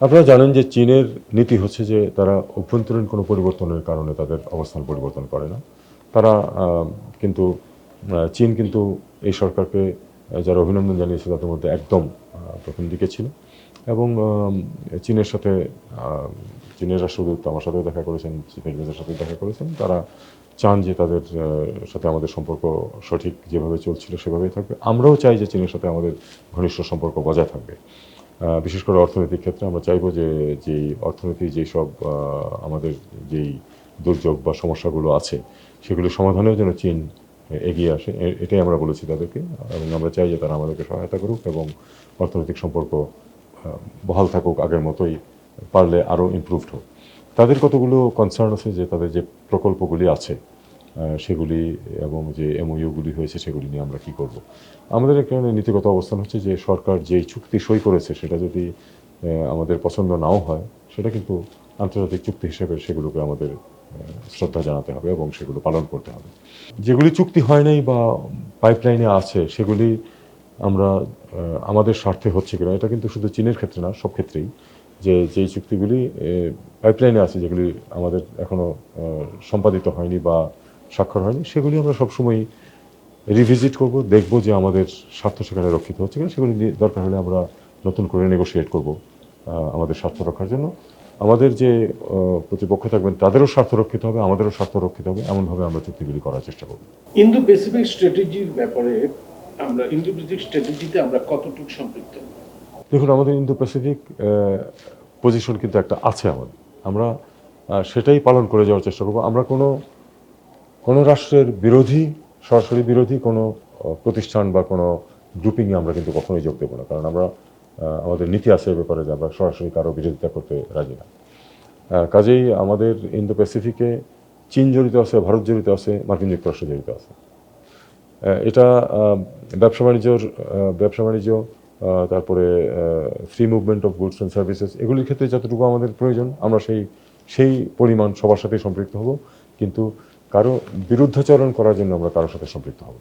আপনারা জানেন যে চীনের নীতি হচ্ছে যে তারা অভ্যন্তরীণ কোনো পরিবর্তনের কারণে তাদের অবস্থান পরিবর্তন করে না। তারা কিন্তু চীন কিন্তু এই সরকারকে যারা অভিনন্দন জানিয়েছে তাদের মধ্যে একদম প্রথম দিকে ছিল। এবং চীনের সাথে চীনের রাষ্ট্রদূত আমার সাথেও দেখা করেছেন চীনের সাথে দেখা করেছেন। তারা চান যে তাদের সাথে আমাদের সম্পর্ক সঠিক যেভাবে চলছিল সেভাবেই থাকবে। আমরাও চাই যে চীনের সাথে আমাদের ঘনিষ্ঠ সম্পর্ক বজায় থাকবে। বিশেষ করে অর্থনৈতিক ক্ষেত্রে আমরা চাইব যে যেই অর্থনীতি যেসব আহ, আমাদের যেই দুর্যোগ বা সমস্যাগুলো আছে সেগুলি সমাধানেও যেন চীন এগিয়ে আসে। এটাই আমরা বলেছি তাদেরকে। এবং আমরা চাই যে তারা আমাদেরকে সহায়তা করুক এবং অর্থনৈতিক সম্পর্ক বহাল থাকুক আগের মতোই পারলে আরও ইমপ্রুভড হোক। তাদের কতগুলো কনসার্ন আছে যে তাদের যে প্রকল্পগুলি আছে সেগুলি এবং যে এমওইউগুলি হয়েছে সেগুলি নিয়ে আমরা কি করব। আমাদের এখানে নীতিগত অবস্থান হচ্ছে যে সরকার যেই চুক্তি সই করেছে সেটা যদি আমাদের পছন্দ নাও হয় সেটা কিন্তু আন্তর্জাতিক চুক্তি হিসেবে সেগুলোকে আমাদের শ্রদ্ধা জানাতে হবে এবং সেগুলো পালন করতে হবে। যেগুলি চুক্তি হয় নাই বা পাইপলাইনে আছে সেগুলি আমরা আমাদের স্বার্থে হচ্ছে কিনা এটা কিন্তু শুধু চীনের ক্ষেত্রে না সব ক্ষেত্রেই। যে যেই চুক্তিগুলি পাইপলাইনে আছে যেগুলি আমাদের এখনও আহ, সম্পাদিত হয়নি বা স্বাক্ষর হয়নি সেগুলি আমরা সবসময় রিভিজিট করব দেখব যে আমাদের স্বার্থ সেখানে রক্ষিত হচ্ছে কিনা সেগুলি দরকার হলে আমরা নতুন করে নেগোশিয়েট করব আমাদের স্বার্থ রক্ষার জন্য। আমাদের যে প্রতিপক্ষ থাকবেন তাদেরও স্বার্থ রক্ষিত হবে আমাদেরও স্বার্থ রক্ষিত হবে এমনভাবে আমরা চুক্তিগুলি করার চেষ্টা করব। ইন্দো প্যাসিফিক স্ট্র্যাটেজির ব্যাপারে আমরা ইন্দো প্যাসিফিক স্ট্র্যাটেজিতে আমরা কতটুকু সম্পৃক্ত? দেখুন আমাদের ইন্দো প্যাসিফিক পজিশন কিন্তু একটা আছে আমাদের। আমরা সেটাই পালন করে যাওয়ার চেষ্টা করব। আমরা কোনো কোনো রাষ্ট্রের বিরোধী, সরাসরি বিরোধী কোনো প্রতিষ্ঠান বা কোনো গ্রুপিংয়ে আমরা কিন্তু কখনোই যোগ দেবো না। কারণ আমরা আমাদের নীতি আছে এ ব্যাপারে যে আমরা সরাসরি কারও বিরোধিতা করতে রাজি না। কাজেই আমাদের ইন্দো প্যাসিফিকে চীন জড়িত আছে, ভারত জড়িত আছে, মার্কিন যুক্তরাষ্ট্র জড়িত আছে। এটা ব্যবসা বাণিজ্যর ব্যবসা বাণিজ্য তারপরে free movement of goods and services এগুলির ক্ষেত্রে যতটুকু আমাদের প্রয়োজন, আমরা সেই সেই পরিমাণ সবার সাথে সম্পৃক্ত হব। কিন্তু কারও বিরুদ্ধাচরণ করার জন্য আমরা কারোর সাথে সম্পৃক্ত হব।